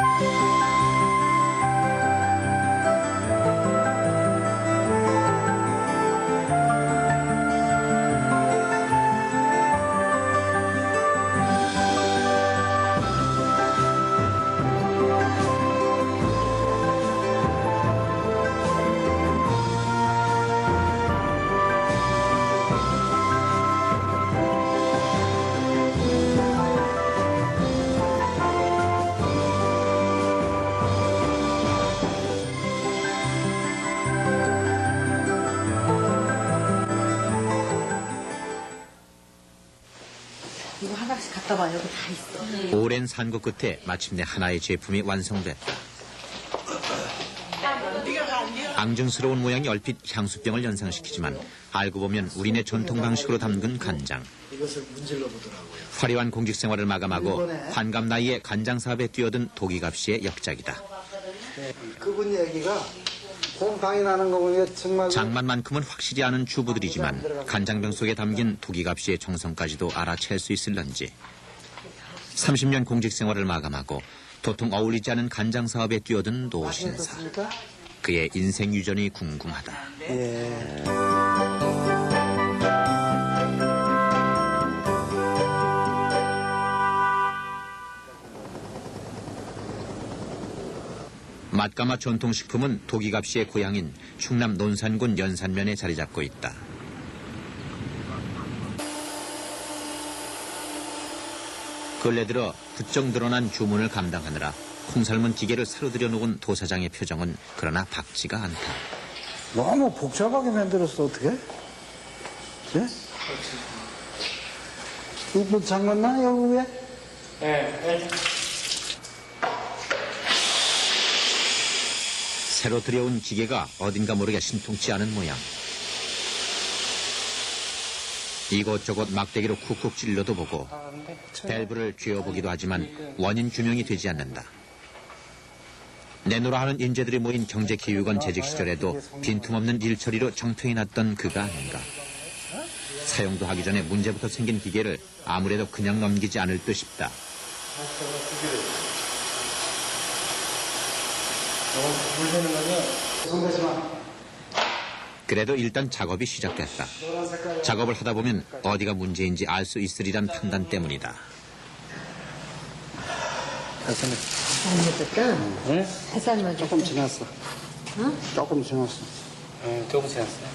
이 봐. 여기 다 있어. 오랜 산고 끝에 마침내 하나의 제품이 완성됐다. 앙증스러운 모양이 얼핏 향수병을 연상시키지만 알고 보면 우리네 전통 방식으로 담근 간장. 이것을 문질러 보더라고요. 화려한 공직 생활을 마감하고 환갑 나이에 간장 사업에 뛰어든 도기갑 씨의 역작이다. 그분 얘기가 곰팡이 나는 거 보니까 정말 장만만큼은 확실히 아는 주부들이지만 간장병 속에 담긴 도기갑 씨의 정성까지도 알아챌 수 있을런지 30년 공직 생활을 마감하고 도통 어울리지 않은 간장 사업에 뛰어든 노신사. 그의 인생 유전이 궁금하다. 예. 맛가마 전통식품은 도기갑 씨의 고향인 충남 논산군 연산면에 자리 잡고 있다. 근래 들어 부쩍 늘어난 주문을 감당하느라 콩삶은 기계를 사로 들여 놓은 도사장의 표정은 그러나 밝지가 않다. 너무 복잡하게 만들었어 어떻게? 예? 이뭐 장난나 여기 왜? 새로 들여온 기계가 어딘가 모르게 신통치 않은 모양. 이곳저곳 막대기로 쿡쿡 찔러도 보고 밸브를 쥐어보기도 하지만 원인 규명이 되지 않는다. 내노라 하는 인재들이 모인 경제기획원 재직 시절에도 빈틈없는 일처리로 정통이 났던 그가 아닌가. 사용도 하기 전에 문제부터 생긴 기계를 아무래도 그냥 넘기지 않을 듯 싶다. 그래도 일단 작업이 시작됐다. 작업을 하다 보면 어디가 문제인지 알 수 있으리란 판단 때문이다. 조금 됐다. 해산만 조금. 지났어. 조금 지났어. 응, 조금 지났어요.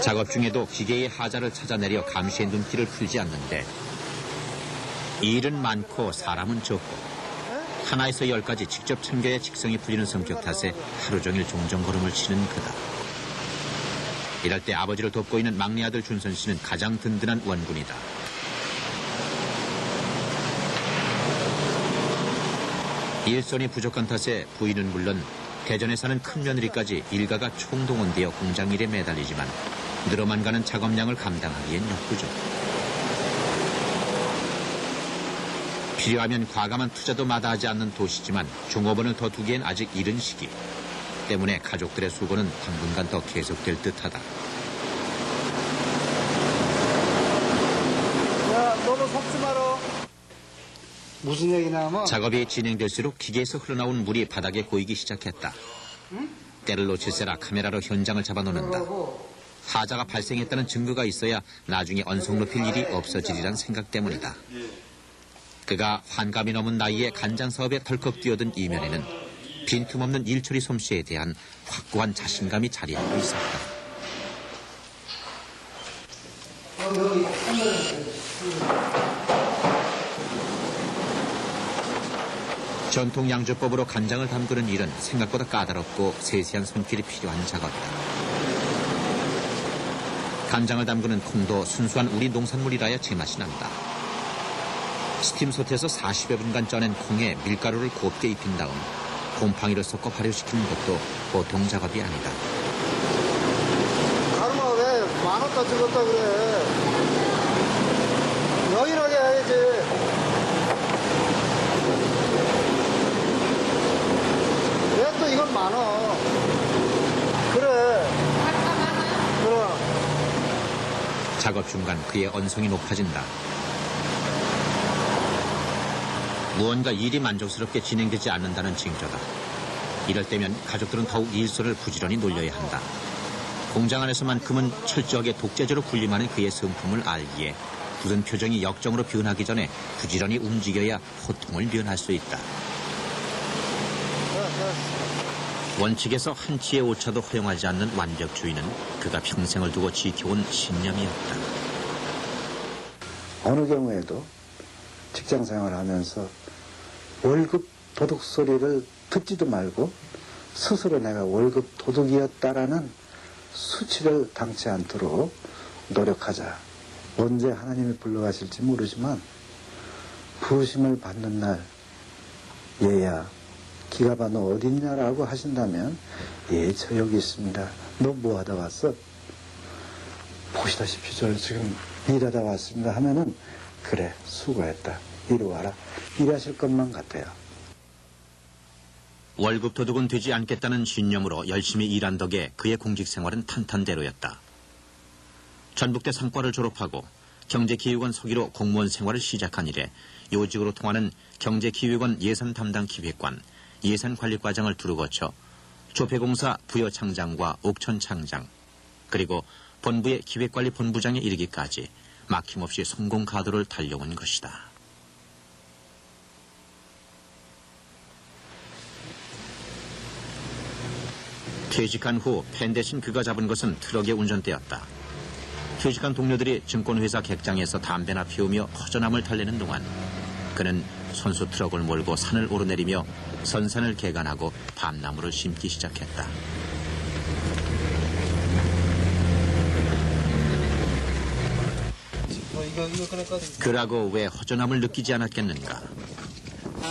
작업 중에도 기계의 하자를 찾아내려 감시의 눈길을 풀지 않는데 일은 많고 사람은 적고 하나에서 열까지 직접 챙겨야 직성이 풀리는 성격 탓에 하루 종일 종종 걸음을 치는 그다. 이럴 때 아버지를 돕고 있는 막내 아들 준선 씨는 가장 든든한 원군이다. 일손이 부족한 탓에 부인은 물론 대전에 사는 큰 며느리까지 일가가 총동원되어 공장 일에 매달리지만 늘어만 가는 작업량을 감당하기엔 역부족. 필요하면 과감한 투자도 마다하지 않는 도시지만 종업원을 더 두기엔 아직 이른 시기. 때문에 가족들의 수고는 당분간 더 계속될 듯하다. 야, 너도 속지 마라. 무슨 얘기냐 하면 작업이 진행될수록 기계에서 흘러나온 물이 바닥에 고이기 시작했다. 때를 놓칠세라 카메라로 현장을 잡아놓는다. 하자가 발생했다는 증거가 있어야 나중에 언성 높일 일이 없어지리란 생각 때문이다. 그가 환갑이 넘은 나이에 간장 사업에 덜컥 뛰어든 이면에는 빈틈없는 일처리 솜씨에 대한 확고한 자신감이 자리하고 있었다. 전통 양조법으로 간장을 담그는 일은 생각보다 까다롭고 세세한 손길이 필요한 작업이다. 간장을 담그는 콩도 순수한 우리 농산물이라야 제맛이 난다. 스팀솥에서 40여 분간 쪄낸 콩에 밀가루를 곱게 입힌 다음 곰팡이를 섞어 발효시키는 것도 보통 작업이 아니다. 가루가 왜 많았다 적었다 그래. 여인하게 해야지. 왜 또 이건 많아. 그래. 그럼. 작업 중간 그의 언성이 높아진다. 무언가 일이 만족스럽게 진행되지 않는다는 징조다. 이럴 때면 가족들은 더욱 일손을 부지런히 놀려야 한다. 공장 안에서만큼은 철저하게 독재자로 군림하는 그의 성품을 알기에 굳은 표정이 역정으로 변하기 전에 부지런히 움직여야 호통을 면할 수 있다. 원칙에서 한 치의 오차도 허용하지 않는 완벽주의는 그가 평생을 두고 지켜온 신념이었다. 어느 경우에도 직장 생활하면서 월급 도둑 소리를 듣지도 말고 스스로 내가 월급 도둑이었다라는 수치를 당치 않도록 노력하자. 언제 하나님이 불러가실지 모르지만 부심을 받는 날 얘야 기가봐 너 어디냐라고 하신다면 예 저 여기 있습니다. 너 뭐 하다 왔어? 보시다시피 저 지금 일하다 왔습니다 하면은 그래 수고했다 이리 와라 일하실 것만 같아요 월급 도둑은 되지 않겠다는 신념으로 열심히 일한 덕에 그의 공직 생활은 탄탄대로였다. 전북대 상과를 졸업하고 경제기획원 서기로 공무원 생활을 시작한 이래 요직으로 통하는 경제기획원 예산 담당 기획관, 예산관리과장을 두루 거쳐 조폐공사 부여창장과 옥천창장, 그리고 본부의 기획관리 본부장에 이르기까지 막힘없이 성공 가도를 달려온 것이다. 퇴직한 후 펜 대신 그가 잡은 것은 트럭의 운전대였다. 퇴직한 동료들이 증권회사 객장에서 담배나 피우며 허전함을 달래는 동안 그는 손수 트럭을 몰고 산을 오르내리며 선산을 개간하고 밤나무를 심기 시작했다. 그라고 왜 허전함을 느끼지 않았겠는가?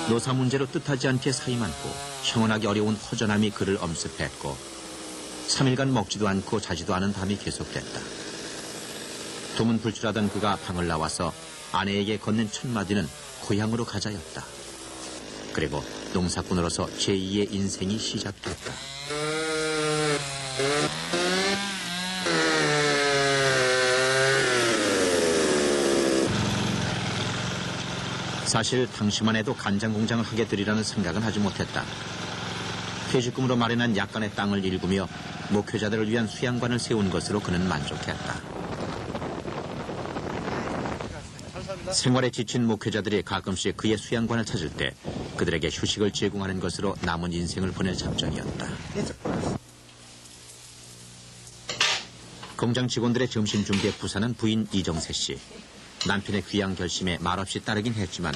노사 문제로 뜻하지 않게 사이 많고 형언하기 어려운 허전함이 그를 엄습했고 3일간 먹지도 않고 자지도 않은 밤이 계속됐다. 두문불출하던 그가 방을 나와서 아내에게 건넨 첫 마디는 고향으로 가자였다. 그리고 농사꾼으로서 제2의 인생이 시작됐다. 사실 당시만 해도 간장 공장을 하게 되리라는 생각은 하지 못했다. 퇴직금으로 마련한 약간의 땅을 일구며 목회자들을 위한 수양관을 세운 것으로 그는 만족했다. 생활에 지친 목회자들이 가끔씩 그의 수양관을 찾을 때 그들에게 휴식을 제공하는 것으로 남은 인생을 보낼 작정이었다. 공장 직원들의 점심 준비에 부사는 부인 이정세 씨. 남편의 귀양 결심에 말없이 따르긴 했지만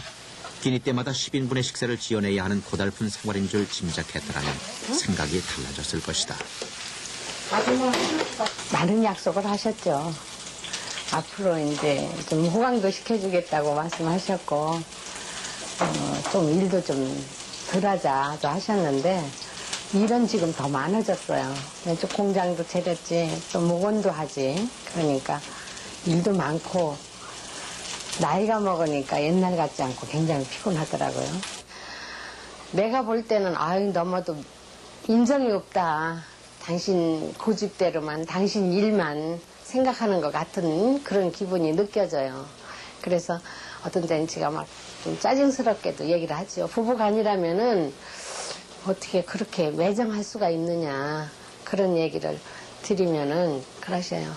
끼니 때마다 10인분의 식사를 지어내야 하는 고달픈 생활인 줄 짐작했더라면 생각이 달라졌을 것이다. 많은 약속을 하셨죠. 앞으로 이제 좀 호강도 시켜주겠다고 말씀하셨고, 어, 좀 일도 좀 덜하자도 하셨는데, 일은 지금 더 많아졌어요. 좀 공장도 차렸지, 또 목원도 하지. 그러니까 일도 많고, 나이가 먹으니까 옛날 같지 않고 굉장히 피곤하더라고요. 내가 볼 때는 아유 너무도 인정이 없다. 당신 고집대로만 당신 일만 생각하는 것 같은 그런 기분이 느껴져요. 그래서 어떤 때는 제가 막 좀 짜증스럽게도 얘기를 하죠. 부부간이라면은 어떻게 그렇게 매정할 수가 있느냐 그런 얘기를 드리면은 그러셔요.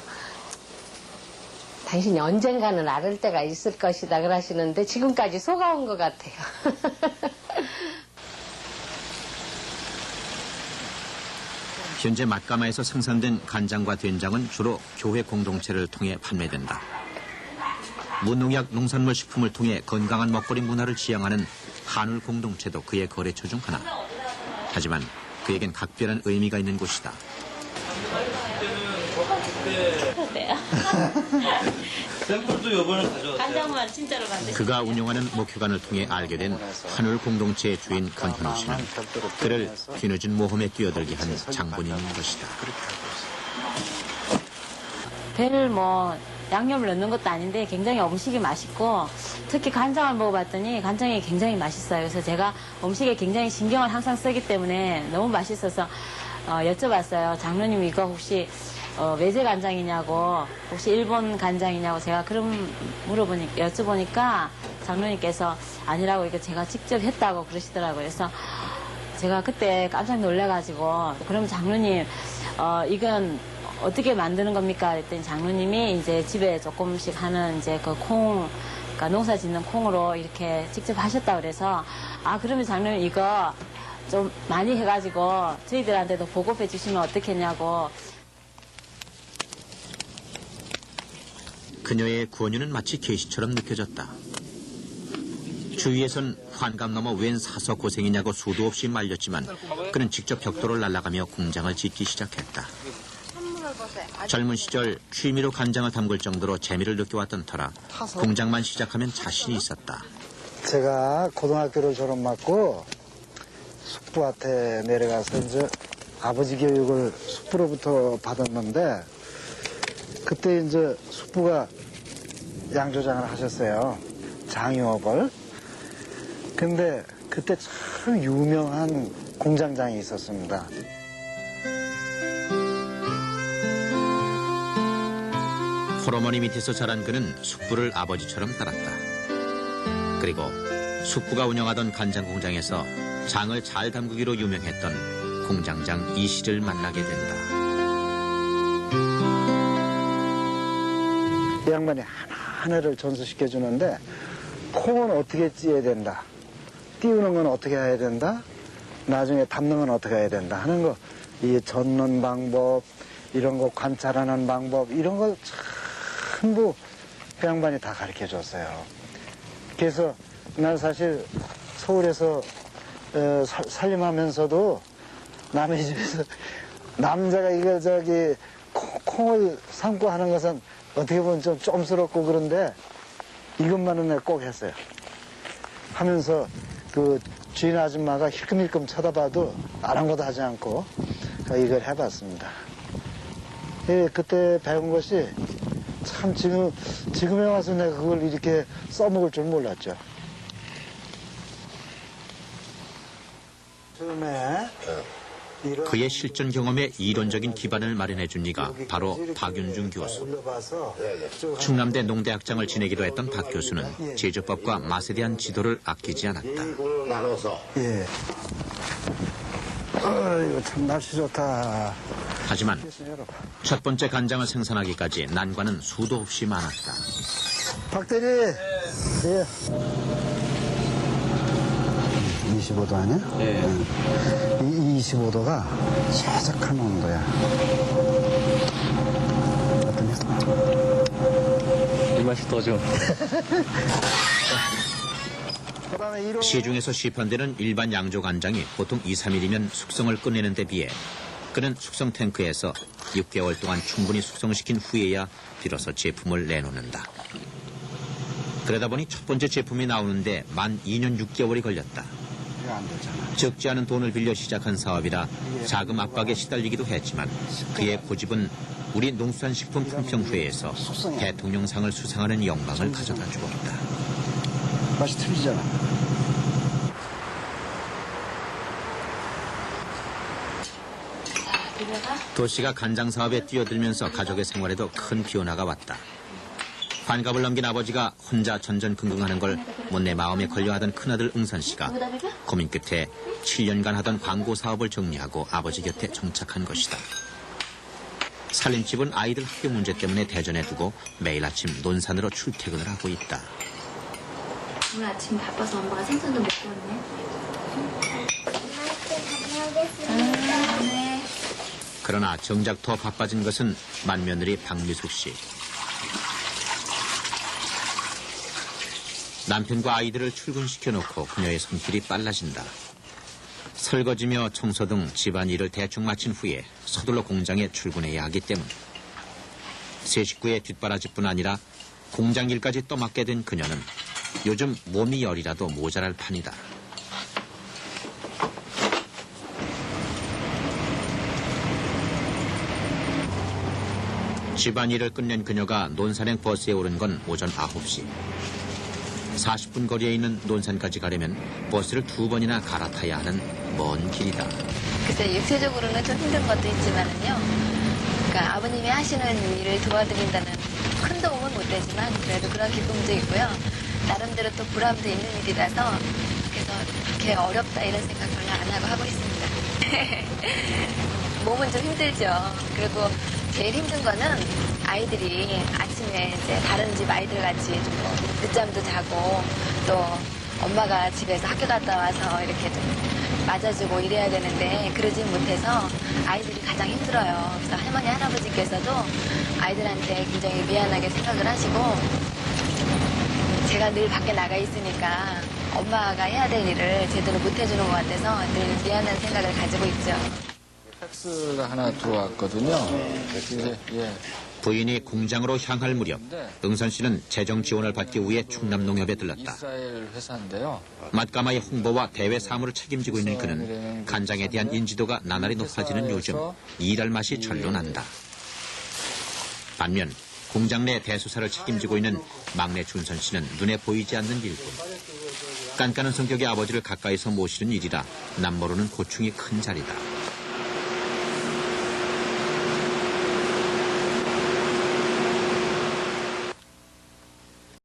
당신이 언젠가는 알을 때가 있을 것이다 그러시는데 지금까지 속아온 것 같아요. 현재 맛가마에서 생산된 간장과 된장은 주로 교회 공동체를 통해 판매된다. 무농약 농산물 식품을 통해 건강한 먹거리 문화를 지향하는 한울 공동체도 그의 거래처 중 하나. 하지만 그에겐 각별한 의미가 있는 곳이다. 네요. 샘플도 요번에 가져왔어요. 간장만 진짜로 만드신 그가 운영하는 목회관을 통해 알게 된 한울 공동체의 주인 건현우 씨는 그를 뒤늦은 모험에 뛰어들게 한 장본인인 것이다. 배를 뭐 양념을 넣는 것도 아닌데 굉장히 음식이 맛있고 특히 간장을 먹어봤더니 간장이 굉장히 맛있어요. 그래서 제가 음식에 굉장히 신경을 항상 쓰기 때문에 너무 맛있어서 어, 여쭤봤어요. 장로님 이거 혹시 어, 외제 간장이냐고 혹시 일본 간장이냐고 제가 그럼 물어보니까 여쭤보니까 장로님께서 아니라고 이거 제가 직접 했다고 그러시더라고요. 그래서 제가 그때 깜짝 놀래가지고 그럼 장로님 어 이건 어떻게 만드는 겁니까? 그랬더니 장로님이 이제 집에 조금씩 하는 이제 그 콩, 그러니까 농사 짓는 콩으로 이렇게 직접 하셨다 그래서 아 그러면 장로님 이거 좀 많이 해가지고 저희들한테도 보급해 주시면 어떻겠냐고 그녀의 구원유는 마치 계시처럼 느껴졌다. 주위에선 환감 넘어 웬 사서 고생이냐고 수도 없이 말렸지만 그는 직접 벽돌을 날라가며 공장을 짓기 시작했다. 젊은 시절 취미로 간장을 담글 정도로 재미를 느껴왔던 터라 공장만 시작하면 자신이 있었다. 제가 고등학교를 졸업 맞고 숙부한테 내려가서 이제 아버지 교육을 숙부로부터 받았는데 그때 이제 숙부가 양조장을 하셨어요. 장유업을. 근데 그때 참 유명한 공장장이 있었습니다. 홀어머니 밑에서 자란 그는 숙부를 아버지처럼 따랐다. 그리고 숙부가 운영하던 간장 공장에서 장을 잘 담그기로 유명했던 공장장 이 씨를 만나게 된다. 양반이 하나하나를 전수시켜 주는데 콩은 어떻게 찌어야 된다. 띄우는 건 어떻게 해야 된다. 나중에 담는 건 어떻게 해야 된다 하는 거, 이 젓는 방법, 이런 거 관찰하는 방법, 이런 걸 전부 그 양반이 다 가르쳐 줬어요. 그래서 난 사실 서울에서 어, 살- 살림하면서도 남의 집에서 남자가 이거 저기 콩- 콩을 삶고 하는 것은 어떻게 보면 좀 쫌스럽고 그런데 이것만은 내가 꼭 했어요. 하면서 그 주인 아줌마가 힐끔힐끔 쳐다봐도 아랑곳 하지 않고 이걸 해봤습니다. 예, 그때 배운 것이 참 지금, 지금에 와서 내가 그걸 이렇게 써먹을 줄 몰랐죠. 처음에 이런 그의 실전 경험에 이론적인 기반을 마련해 준 이가 바로 박윤중 교수. 충남대 농대학장을 지내기도 했던 박 교수는 제조법과 맛에 대한 지도를 아끼지 않았다. 예. 어이구, 참 날씨 좋다. 하지만. 첫 번째 간장을 생산하기까지 난관은 수도 없이 많았다. 박 대리. 예. 25도 아니야? 예. 이 25도가 최적한 온도야. 어떠냐? 이 맛이 더 좀. 그다음에 이런 시중에서 시판되는 일반 양조 간장이 보통 2, 3일이면 숙성을 끝내는 데 비해 그는 숙성 탱크에서 6개월 동안 충분히 숙성시킨 후에야 비로소 제품을 내놓는다. 그러다 보니 첫 번째 제품이 나오는데 만 2년 6개월이 걸렸다. 적지 않은 돈을 빌려 시작한 사업이라 자금 압박에 시달리기도 했지만 그의 고집은 우리 농수산식품 품평회에서 대통령상을 수상하는 영광을 가져다 주었다. 맛이 틀리잖아. 도시가 간장 사업에 뛰어들면서 가족의 생활에도 큰 변화가 왔다. 환갑을 넘긴 아버지가 혼자 전전긍긍하는 걸 못내 마음에 걸려하던 큰아들 응선 씨가 고민 끝에 7년간 하던 광고 사업을 정리하고 아버지 곁에 정착한 것이다. 살림집은 아이들 학교 문제 때문에 대전에 두고 매일 아침 논산으로 출퇴근을 하고 있다. 오늘 아침 바빠서 엄마가 생선도 먹고 왔네. 아, 네. 그러나 정작 더 바빠진 것은 맏며느리 박미숙 씨. 남편과 아이들을 출근시켜 놓고 그녀의 손길이 빨라진다. 설거지며 청소 등 집안일을 대충 마친 후에 서둘러 공장에 출근해야 하기 때문. 세 식구의 뒷바라지뿐 아니라 공장 일까지 떠맡게 된 그녀는 요즘 몸이 열이라도 모자랄 판이다. 집안일을 끝낸 그녀가 논산행 버스에 오른 건 오전 9시. 40분 거리에 있는 논산까지 가려면 버스를 두 번이나 갈아타야 하는 먼 길이다. 글쎄 육체적으로는 좀 힘든 것도 있지만은요. 그러니까 아버님이 하시는 일을 도와드린다는 큰 도움은 못 되지만 그래도 그런 기쁨도 있고요. 나름대로 또 보람도 있는 일이라서 그래서 그렇게 어렵다 이런 생각 별로 안 하고 하고 있습니다. 몸은 좀 힘들죠. 그리고 제일 힘든 거는 아이들이 아침에 이제 다른 집 아이들 같이 좀 늦잠도 자고 또 엄마가 집에서 학교 갔다 와서 이렇게 좀 맞아주고 이래야 되는데 그러진 못해서 아이들이 가장 힘들어요. 그래서 할머니 할아버지께서도 아이들한테 굉장히 미안하게 생각을 하시고 제가 늘 밖에 나가 있으니까 엄마가 해야 될 일을 제대로 못 해주는 것 같아서 늘 미안한 생각을 가지고 있죠. 팩스가 하나 들어왔거든요. 이제 예. 부인이 공장으로 향할 무렵 응선 씨는 재정 지원을 받기 위해 충남 농협에 들렀다. 회사인데요. 맛가마의 홍보와 대외 사무를 책임지고 있는 그는 간장에 대한 인지도가 나날이 높아지는 요즘 일할 맛이 절로 난다. 반면 공장 내 대수사를 책임지고 있는 막내 준선 씨는 눈에 보이지 않는 일뿐. 깐깐한 성격의 아버지를 가까이서 모시는 일이라 남모르는 고충이 큰 자리다.